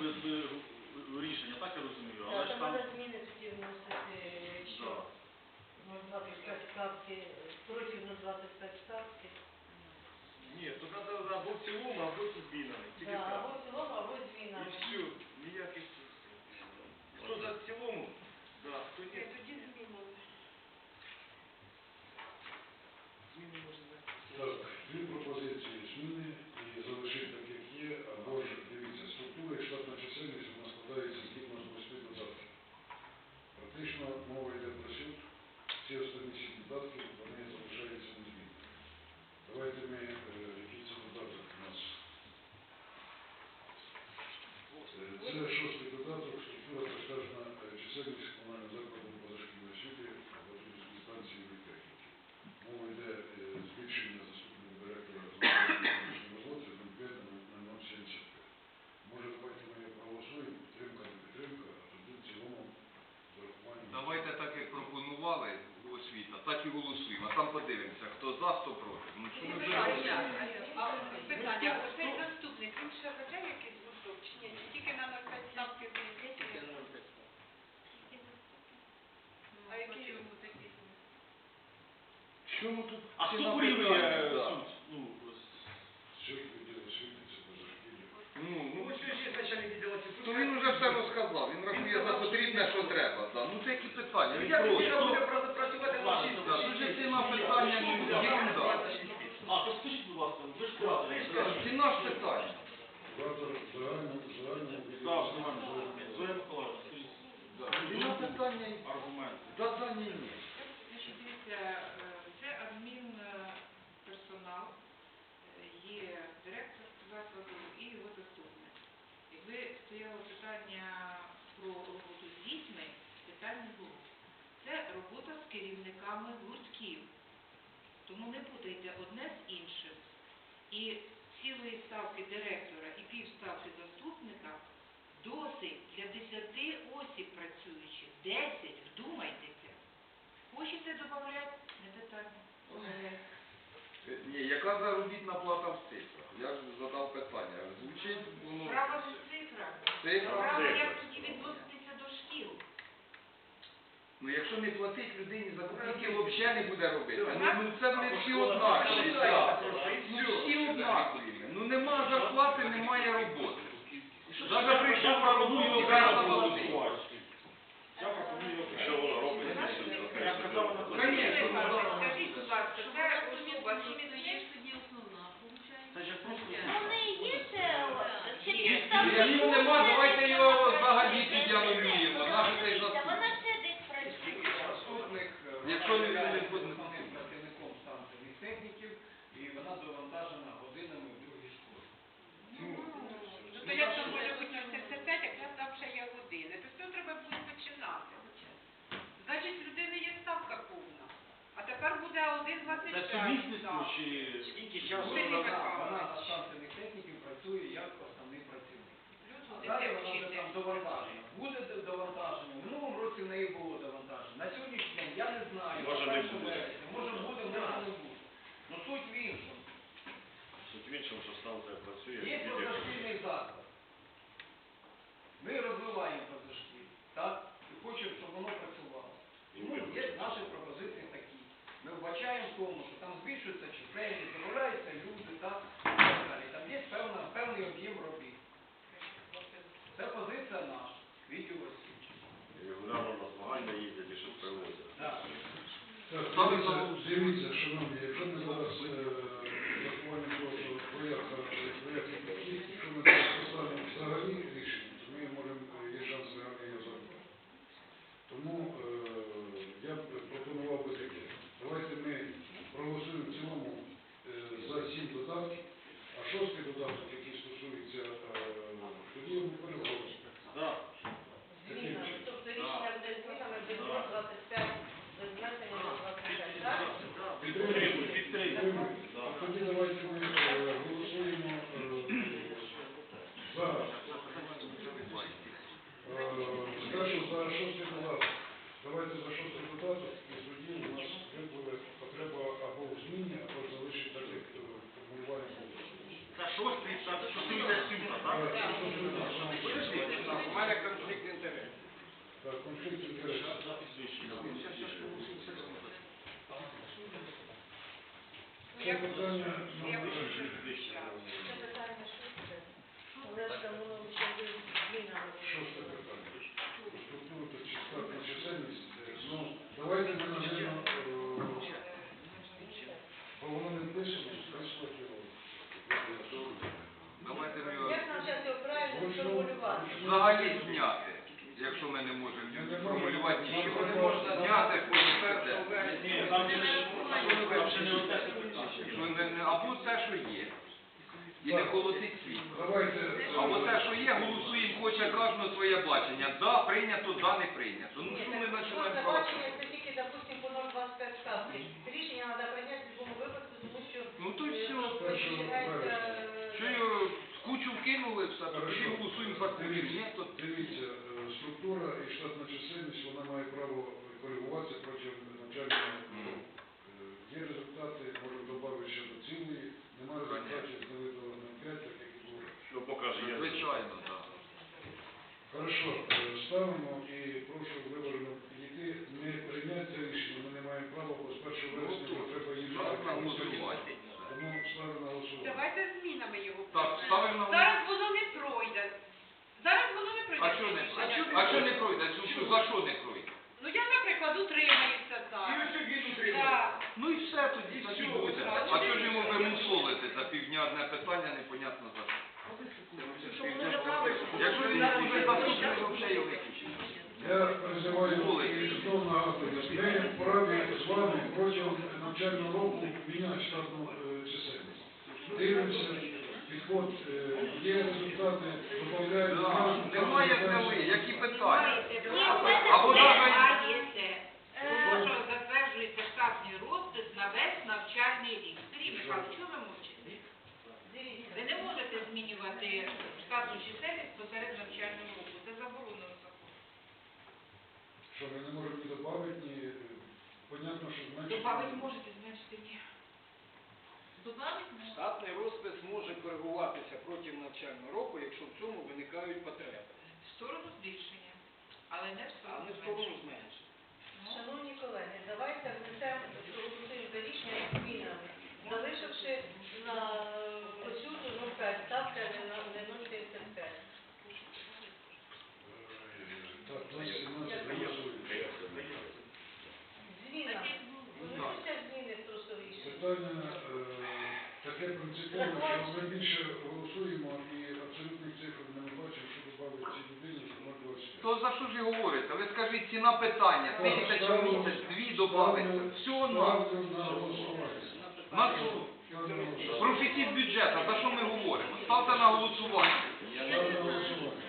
with Lou. за, хто проти. Ну, що ми ну, вже Питання, оцей заступник, він ще веде якийсь гурток чи ні? Чи тільки на 05 ставки виїздять? А який? Чому тут? А хто курів? дозвольні, аргумент. дозвольні. Значить, дивіться, е, це адмінперсонал, е, е, є директор закладу і його заступник. Якби стояло питання про роботу з дітьми, питання. було. Це робота з керівниками гуртків. Тому не путайте одне з іншим. І цілої ставки директора і півставки заступника Досить для 10 осіб працюючих. 10, вдумайтеся. Хочете додати? Не питання. Ні, яка заробітна плата в цифрах? Я ж задав питання. Звучить воно. Право в цифрах. Цифра. Право як тоді відноситися до шкіл. Ну якщо не платить людині за копійки, взагалі не буде робити. Ну, ну це не всі однакові. Ну всі однакові. Ну нема зарплати, немає роботи. Даже прийшов, пропоную окремо проголосувати. Я пропоную окремо. Що воно робить? Я сказав, воно Скажіть, будь ласка, це особа, іменно є ж тоді основна, виходить? Вони є ну, це, чи Якщо представники? нема, давайте його взагалі під'явлюємо. Вона ще десь працює. Якщо він не буде тепер буде 1,25. Це сумісництво чи... Скільки часу вона, на станційних техніків працює як основний працівник. Плюс А буде далі вона вже там довантажена. Буде д- довантаження. В минулому році в неї було довантаження. На сьогоднішній день я не знаю. Може, не 1 буде. вересня. Може буде, може не буде. Ну суть в іншому. Суть в іншому, що станція працює. Є відділ- позашкільний заклад. Ми розвиваємо позашкіль, так? І хочемо, щоб воно працювало. Тому є наші пропозиції такі. Ми вбачаємо в тому, що там збільшується чисельність, добавляються люди, так? І так далі. Там є певна, певний об'єм робіт. Це позиція наша, відділ освіти. Регулярно на змагання їздять і щось привозять. Так. Так, Ставлю дивіться, шановні, якщо ми зараз е, врахування того, що проєкт проєкт такий, ми зараз поставимо взагалі рішення, то ми можемо, е, є шанс реально його зробити. Тому е, я б пропонував би таке. Давайте ми проголосуємо в цілому е, за сім додатків, а шостий додаток, який стосується е, тоді ми переголосуємо. Да. Змінами. Тобто рішення буде змінами без 25, без внесення на 25, так? Підтримую, підтримую. А тоді давайте ми е, голосуємо е, за е, спершу за шостий додаток. Давайте за шостий додаток, і тоді у нас випливе потреба або в зміні, або ж залишить так, як е, формулювання було. Це шостий, це стосується сімка, так? Так, що стосується саме шостого. У мене конфлікт інтересів. Так, конфлікт інтересів. Це питання номер Це питання шосте. Але ж там воно ще є змінами. шосте питання. Структуру та штатна чисельність. е, Ну, давайте ми, напевно, бо воно не вписано, вписувати його. Давайте ми його Як нам зараз його правильно сформулювати? взагалі зняти, якщо ми не можемо формулювати нічого. Не можна зняти, це. Ні, там ще ж- не одне питання. Що Або те, що є. І не колотить світ. Давайте. е, Або те, що є, голосуємо, хоче кожного своє бачення. Да, прийнято, да, не прийнято. Ну що ми починаємо бачення це тільки, допустим, по 0,25 ставки. Рішення треба прийняти в будь-якому випадку, тому що Ну то й все. Що його в кучу вкинули, все, тоді голосуємо за кучу. Дивіться, е, структура і штатна чисельність, вона має право коригуватися протягом навчального року. Е, Є результати, можемо додати ще до цілої, немає результатів, зняли до 0,5, як і було. Що покаже, є. звичайно, так. Хорошо, е, ставимо і прошу виважено підійти. Не прийняти це рішення, ми не маємо права, бо з 1 вересня Ну, треба їм. Тому ставимо на голосування. Давайте змінами його. Так, ставимо на Зараз воно не пройде. Зараз воно не пройде. А що не пройде? А що не пройде? За що не пройде? Ну я, наприклад, утримаюся І зараз. ось він утримує. Так. Ну і все тоді, тоді буде. А що ж йому вимусолити за одне питання, непонятно за що. Якщо він зараз вже то вже його виключить. Я призиваю нагадую, ми вправі з вами протягом навчального року міняти штатну е, чисельність. Дивимося, підход, е, є результати, додаємо. Да, Немає взяли, які питання? Або навіть затверджується штатний розпис на весь навчальний рік. Сергій Михайлович, чого ви мовчите? Ви не можете змінювати штатну чисельність посеред навчального року. Це заборонено законом. Що ми не можемо ні додати, ні е, понятно, що значить. Добавити можете, зменшити ні. Добавити можете. Штатний розпис може коригуватися протягом навчального року, якщо в цьому виникають потреби, В сторону збільшення, але не в а сторону не в сторону зменшення. зменшення. Шановні колеги, давайте внесемо за рішення змінами, залишивши на оцю 0,5 ставка не на не 0,75. Так, у нас 17 голосують. Змінами. Вносяться зміни в рішення. Питання е, таке принципове, що ми більше голосуємо і абсолютно цифр не бачимо, що добавить цій людині за 0,25. То за що ж і говорите? Ви скажіть, ціна питання, тисяча в місяць, дві добавиться. Всього на. Ставлю на голосування. На Профіцит бюджету, за що ми говоримо? Ставте на голосування. Ставлю на голосування.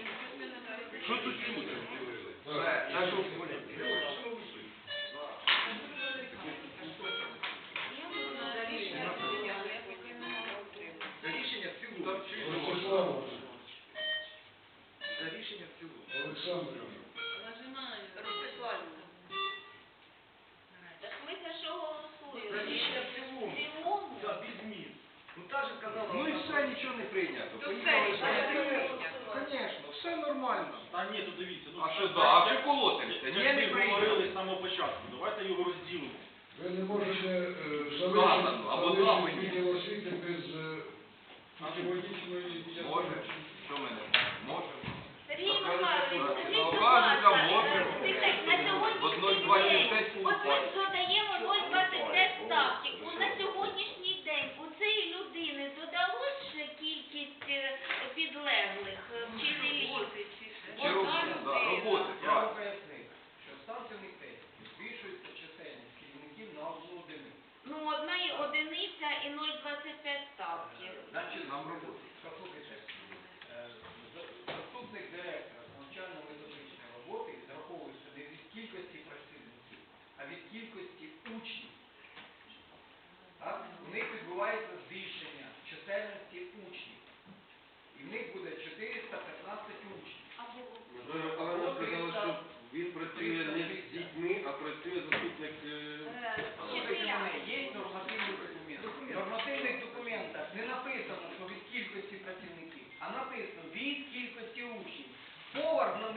Що тут чути? Так. Нічого не прийнято. То Поїхали все, далі. прийнято. Звісно, все нормально. Та ні, то дивіться. Ну, А що да? А що колотимося? Ні, не ми прийнято. говорили з самого початку, давайте його розділимо. Ви не можете е, Сказано, або залишити відділ освіти без е, фізіологічної Може. Що ми не можемо? Сергій Михайлович, скажіть, будь ласка, на сьогоднішній день, от ми додаємо 0,25 ставки. одиниця і 0,25 ставки. Е, значить, нам роботи. Е, заступник директора з навчально-методичної роботи зараховується не від кількості працівників, а від кількості учнів. Так? У них відбувається збільшення чисельності учнів. І в них буде 415 учнів. Але нам сказали, що він працює не з дітьми.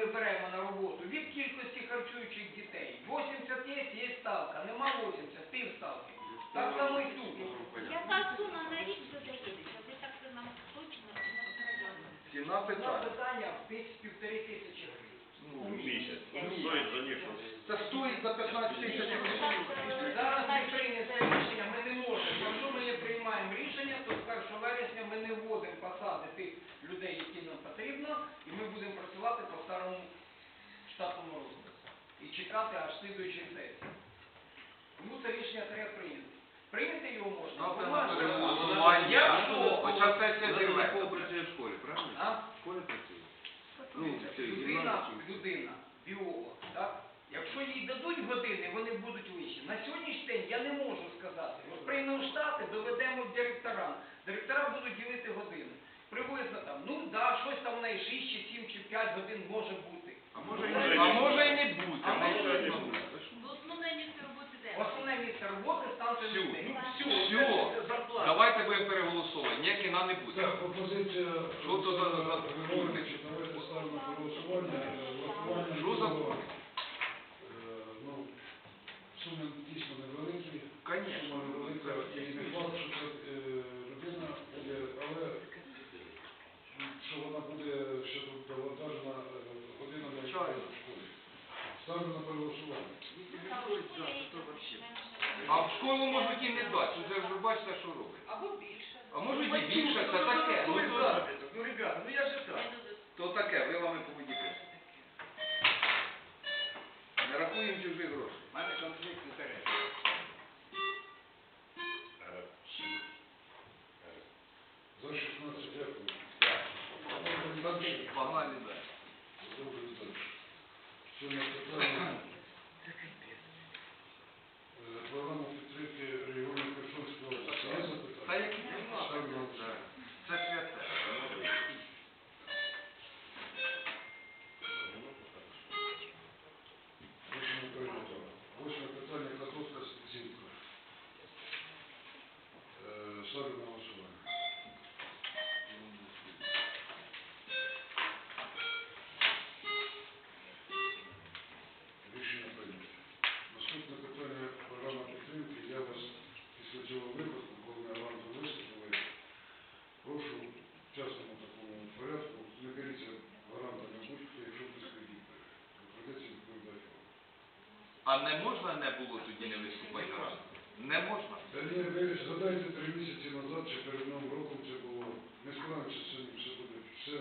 Ми беремо на роботу від кількості харчуючих дітей. 80 є, є ставка, нема 80, пів ставки. Так само і тут. Яка сума на рік додається? Ви так нам точно. Ціна питання. питання десь півтори тисячі гривень. У місяць. Стоїть за них. Це стоїть за 15 тисяч гривень. Зараз ми прийняли рішення, ми не можемо. Якщо ми не приймаємо рішення, то з 1 вересня ми не вводимо посади тих людей, які нам потрібно, і ми будемо працювати по старому штатному розпису. І чекати аж слідуючої сесії. Тому це рішення треба прийняти. Прийняти його можна. Ставте на бумажно. Якщо Хоча сесія Вона зірветься. працює в школі, правильно? а? В школі працює. Ну, це людина, гімназія. людина, біолог, так? Якщо їй дадуть години, вони будуть вищі. На сьогоднішній день я не можу сказати. От приймемо штати, доведемо директорам. Директора будуть ділити години. Приблизно там, ну да, щось там в неї 6 чи 7 чи 5 годин може бути. А може, і не- бути. А може і не бути. Основне місце роботи де? Основне місце роботи станція Всю. людей. Все. Давайте будемо переголосувати. Ніякі на не буде. Так, пропозиція Що то за- за- давайте ставимо на голосування. Е, Що за- е, ну, суми дійсно невеликі. Конечно. Сума невелика і не факт, що це е, людина буде, але що вона буде ще тут годинами в школі. Ставлю на переголосування. А в школу можуть і не дати. Вже ж ви бачите, що робить. Або більше. А можуть і більше, це таке. Ну, то, Ну, ребята, ну я же так. то таке, вилами по воді пити. Не рахуємо чужих грошей. У мене конфлікт інтересів. За 16 дякую. Так, We'll А не можна не було тоді не виступати разом? Не можна? Та ні, ви згадайте три місяці назад чи перед Новим роком це було. Ми сказали, що сьогодні все буде, все,